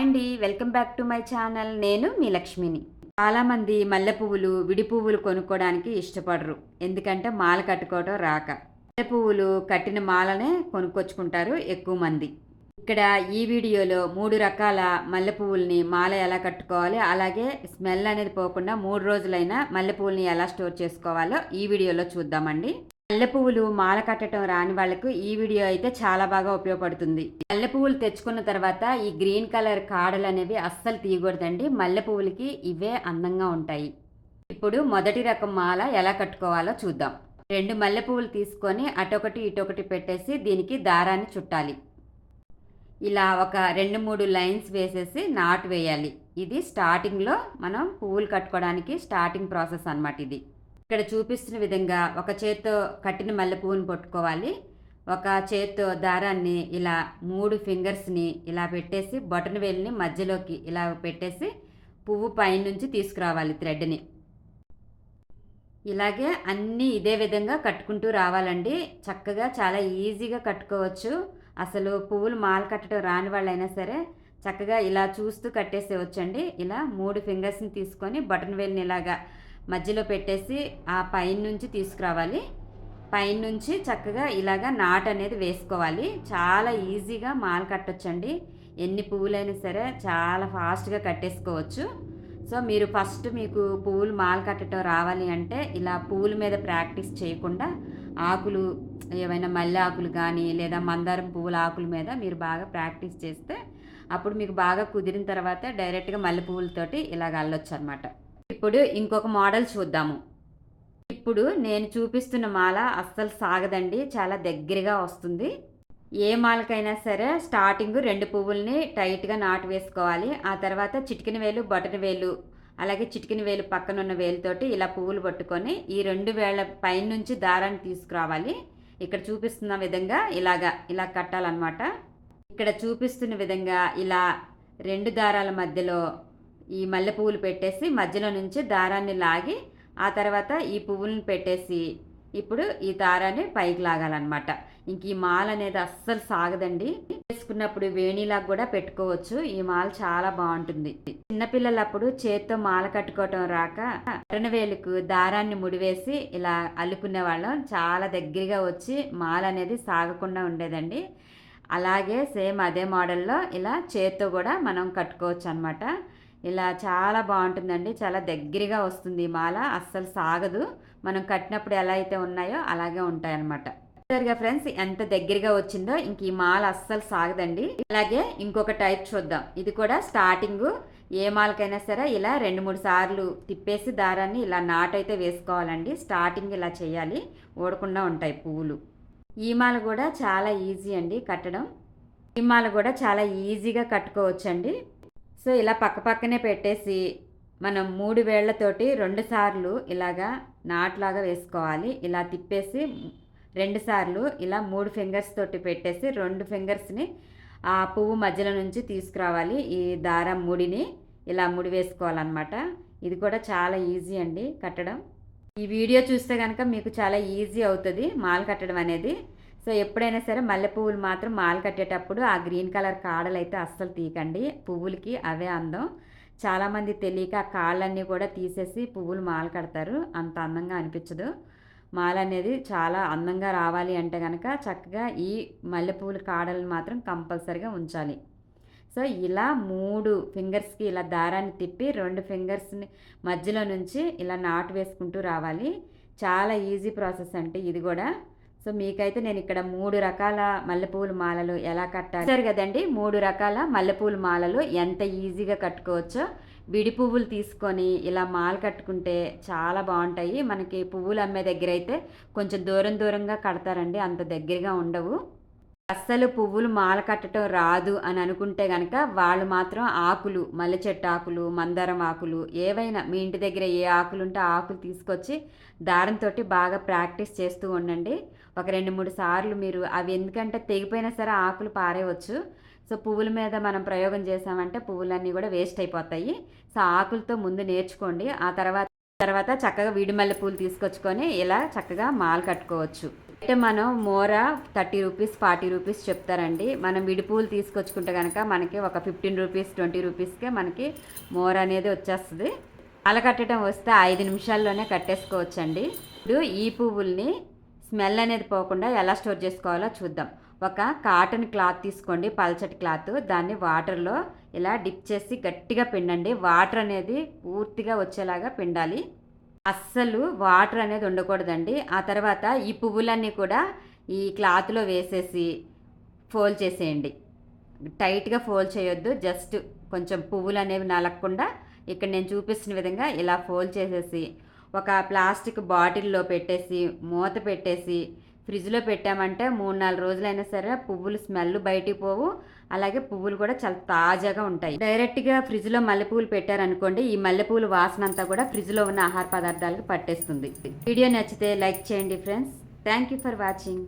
అండి welcome back to my channel. నేను మీ లక్ష్మిని. చాలామంది మల్లె పువ్వులు విడి పువ్వులు కొనుక్కోవడానికి ఇష్టపడరు. ఎందుకంటే మాల కట్టుకోవడం రాక. మల్లె పువ్వులు కట్టిన మాలనే కొనుక్కొచ్చుకుంటారు ఎక్కువ మంది. ఇక్కడ ఈ వీడియోలో మూడు రకాల మల్లె పువ్వుల్ని మాల ఎలా కట్టుకోవాలి అలాగే స్మెల్ అనేది పోకుండా మూడు రోజులైన మల్లె పువ్వుల్ని ఎలా స్టోర్ చేసుకోవాలో ఈ వీడియోలో చూద్దామండి. మల్లె పువ్వులు మాల కట్టడం రాని వాళ్ళకు ఈ వీడియో అయితే చాలా బాగా ఉపయోగపడుతుంది. మల్లె పువ్వులు తెచ్చుకున్న తర్వాత ఈ గ్రీన్ కలర్ కాడలు అనేవి అస్సలు తీయకూడదండి. మల్లె పువ్వులకి ఇవే అందంగా ఉంటాయి. ఇప్పుడు మొదటి రకం మాల ఎలా కట్టుకోవాలో చూద్దాం. రెండు మల్లె పువ్వులు తీసుకొని అటొకటి ఇటొకటి పెట్టేసి దీనికి దారాన్ని చుట్టాలి. ఇలా ఒక రెండు మూడు లైన్స్ వేసేసి నాటు వేయాలి. ఇది స్టార్టింగ్లో మనం పువ్వులు కట్టుకోవడానికి స్టార్టింగ్ ప్రాసెస్ అనమాట ఇది. ఇక్కడ చూపిస్తున్న విధంగా ఒక చేత్తో కట్టిన మల్లెపువ్వుని పట్టుకోవాలి. ఒక చేత్తో దారాన్ని ఇలా మూడు ఫింగర్స్ని ఇలా పెట్టేసి బొటన వేలిని మధ్యలోకి ఇలా పెట్టేసి పువ్వు పైనుంచి తీసుకురావాలి థ్రెడ్ని. ఇలాగే అన్నీ ఇదే విధంగా కట్టుకుంటూ రావాలండి. చక్కగా చాలా ఈజీగా కట్టుకోవచ్చు. అసలు పువ్వులు మాల కట్టడం రాని వాళ్ళైనా సరే చక్కగా ఇలా చూస్తూ కట్టేసేవచ్చండి. ఇలా మూడు ఫింగర్స్ని తీసుకొని బటన్ వేలిని ఇలాగా మధ్యలో పెట్టేసి ఆ పైన నుంచి తీసుకురావాలి. పైన నుంచి చక్కగా ఇలాగా నాట్ అనేది వేసుకోవాలి. చాలా ఈజీగా మాల కట్టొచ్చండి. ఎన్ని పువ్వులైనా సరే చాలా ఫాస్ట్గా కట్టేసుకోవచ్చు. సో మీరు ఫస్ట్ మీకు పువ్వులు మాల కట్టడం రావాలి అంటే ఇలా పువ్వుల మీద ప్రాక్టీస్ చేయకుండా ఆకులు ఏవైనా మల్లె ఆకులు కానీ లేదా మందారం పువ్వుల ఆకుల మీద మీరు బాగా ప్రాక్టీస్ చేస్తే అప్పుడు మీకు బాగా కుదిరిన తర్వాత డైరెక్ట్గా మల్లె పువ్వులతోటి ఇలాగ అల్లొచ్చు అనమాట ఇప్పుడు ఇంకొక మోడల్ చూద్దాము. ఇప్పుడు నేను చూపిస్తున్న మాల అస్సలు సాగదండి చాలా దగ్గరగా వస్తుంది. ఏ మాలకైనా సరే స్టార్టింగ్ రెండు పువ్వుల్ని టైట్గా నాటు వేసుకోవాలి. ఆ తర్వాత చిటికిన వేలు బటన్ వేలు అలాగే చిటికిన వేలు పక్కన ఉన్న వేలుతోటి ఇలా పువ్వులు పట్టుకొని ఈ రెండు వేళ్ళ పైనుంచి దారాన్ని తీసుకురావాలి. ఇక్కడ చూపిస్తున్న విధంగా ఇలాగా ఇలా కట్టాలన్నమాట. ఇక్కడ చూపిస్తున్న విధంగా ఇలా రెండు దారాల మధ్యలో ఈ మల్లె పువ్వులు పెట్టేసి మధ్యలో నుంచి దారాన్ని లాగి ఆ తర్వాత ఈ పువ్వులను పెట్టేసి ఇప్పుడు ఈ దారాన్ని పైకి లాగాలన్నమాట. ఇంక ఈ మాల అనేది అస్సలు సాగదండి. వేసుకున్నప్పుడు వేణిలాగా కూడా పెట్టుకోవచ్చు. ఈ మాల చాలా బాగుంటుంది. చిన్నపిల్లలప్పుడు చేత్తో మాల కట్టుకోవటం రాక వేలుకు దారాన్ని ముడివేసి ఇలా అల్లుకునే వాళ్ళం. చాలా దగ్గరగా వచ్చి మాల అనేది సాగకుండా ఉండేదండి. అలాగే సేమ్ అదే మోడల్లో ఇలా చేత్తో కూడా మనం కట్టుకోవచ్చు అనమాట ఇలా చాలా బాగుంటుందండి. చాలా దగ్గరగా వస్తుంది ఈ మాల. అస్సలు సాగదు. మనం కట్టినప్పుడు ఎలా అయితే ఉన్నాయో అలాగే ఉంటాయన్నమాట. సరిగా ఫ్రెండ్స్ ఎంత దగ్గరగా వచ్చిందో ఇంక ఈ మాల అస్సలు సాగదండి. అలాగే ఇంకొక టైప్ చూద్దాం. ఇది కూడా స్టార్టింగ్. ఏ మాలకైనా సరే ఇలా రెండు మూడు సార్లు తిప్పేసి దారాన్ని ఇలా నాటైతే వేసుకోవాలండి. స్టార్టింగ్ ఇలా చేయాలి. ఓడకుండా ఉంటాయి పువ్వులు. ఈ మాల కూడా చాలా ఈజీ అండి కట్టడం. ఈ మాల కూడా చాలా ఈజీగా కట్టుకోవచ్చండి. సో ఇలా పక్క పక్కనే పెట్టేసి మనం మూడు వేళ్ళతోటి రెండు సార్లు ఇలాగా నాట్లాగా వేసుకోవాలి. ఇలా తిప్పేసి రెండు సార్లు ఇలా మూడు ఫింగర్స్ తోటి పెట్టేసి రెండు ఫింగర్స్ని ఆ పువ్వు మధ్యలో నుంచి తీసుకురావాలి. ఈ దారం ముడిని ఇలా ముడి వేసుకోవాలన్నమాట. ఇది కూడా చాలా ఈజీ అండి కట్టడం. ఈ వీడియో చూస్తే కనుక మీకు చాలా ఈజీ అవుతుంది మాల కట్టడం అనేది. సో ఎప్పుడైనా సరే మల్లె పువ్వులు మాత్రం మాల కట్టేటప్పుడు ఆ గ్రీన్ కలర్ కాడలు అయితే అస్సలు తీయకండి. పువ్వులకి అవే అందం. చాలామంది తెలియక ఆ కాళ్ళన్నీ కూడా తీసేసి పువ్వులు మాల కడతారు. అంత అందంగా అనిపించదు. మాల అనేది చాలా అందంగా రావాలి అంటే కనుక చక్కగా ఈ మల్లెపూల కాడలను మాత్రం కంపల్సరిగా ఉంచాలి. సో ఇలా మూడు ఫింగర్స్కి ఇలా దారాన్ని తిప్పి రెండు ఫింగర్స్ని మధ్యలో నుంచి ఇలా నాటు వేసుకుంటూ రావాలి. చాలా ఈజీ ప్రాసెస్ అంటే ఇది కూడా. సో మీకైతే నేను ఇక్కడ మూడు రకాల మల్లెపూల మాలలు ఎలా కట్టాలి? సరే కదండి మూడు రకాల మల్లెపూల మాలలు ఎంత ఈజీగా కట్టుకోవచ్చో విడి పువ్వులు తీసుకొని ఇలా మాల కట్టుకుంటే చాలా బాగుంటాయి. మనకి పువ్వులు అమ్మే దగ్గర అయితే కొంచెం దూరం దూరంగా కడతారండి అంత దగ్గరగా ఉండవు. అస్సలు పువ్వులు మాల కట్టడం రాదు అని అనుకుంటే కనుక వాళ్ళు మాత్రం ఆకులు మల్లె చెట్టు ఆకులు మందారం ఆకులు ఏవైనా మీ ఇంటి దగ్గర ఏ ఆకులు ఉంటే ఆకులు తీసుకొచ్చి దారంతో బాగా ప్రాక్టీస్ చేస్తూ ఉండండి. ఒక రెండు మూడు సార్లు మీరు అవి ఎందుకంటే తెగిపోయినా సరే ఆకులు పారేయవచ్చు. సో పువ్వుల మీద మనం ప్రయోగం చేసామంటే పువ్వులన్నీ కూడా వేస్ట్ అయిపోతాయి. సో ఆకులతో ముందు నేర్చుకోండి. ఆ తర్వాత తర్వాత చక్కగా వీడిమల్లె పూలు తీసుకొచ్చుకొని ఇలా చక్కగా మాల కట్టుకోవచ్చు. అయితే మనం మోర థర్టీ రూపీస్ ఫార్టీ రూపీస్ చెప్తారండి. మనం విడి పూలు తీసుకొచ్చుకుంటే కనుక మనకి ఒక ఫిఫ్టీన్ రూపీస్ ట్వంటీ రూపీస్కే మనకి మోర అనేది వచ్చేస్తుంది. మాల కట్టడం వస్తే ఐదు నిమిషాల్లోనే కట్టేసుకోవచ్చండి. ఇప్పుడు ఈ పువ్వుల్ని స్మెల్ అనేది పోకుండా ఎలా స్టోర్ చేసుకోవాలో చూద్దాం. ఒక కాటన్ క్లాత్ తీసుకోండి పల్చటి క్లాత్. దాన్ని వాటర్లో ఇలా డిప్ చేసి గట్టిగా పిండండి. వాటర్ అనేది పూర్తిగా వచ్చేలాగా పిండాలి. అస్సలు వాటర్ అనేది ఉండకూడదండి. ఆ తర్వాత ఈ పువ్వులన్నీ కూడా ఈ క్లాత్లో వేసేసి ఫోల్డ్ చేసేయండి. టైట్గా ఫోల్డ్ చేయొద్దు. జస్ట్ కొంచెం పువ్వులు అనేవి నలగకుండా ఇక్కడ నేను చూపిస్తున్న విధంగా ఇలా ఫోల్డ్ చేసేసి ఒక ప్లాస్టిక్ బాటిల్లో పెట్టేసి మూత పెట్టేసి ఫ్రిడ్జ్లో పెట్టామంటే మూడు నాలుగు రోజులైనా సరే పువ్వులు స్మెల్ బయటికి పోవు. అలాగే పువ్వులు కూడా చాలా తాజాగా ఉంటాయి. డైరెక్ట్గా ఫ్రిడ్జ్లో మల్లెపూలు పెట్టారనుకోండి ఈ మల్లెపూలు వాసన అంతా కూడా ఫ్రిడ్జ్లో ఉన్న ఆహార పదార్థాలకు పట్టేస్తుంది. వీడియో నచ్చితే లైక్ చేయండి friends. Thank you for watching.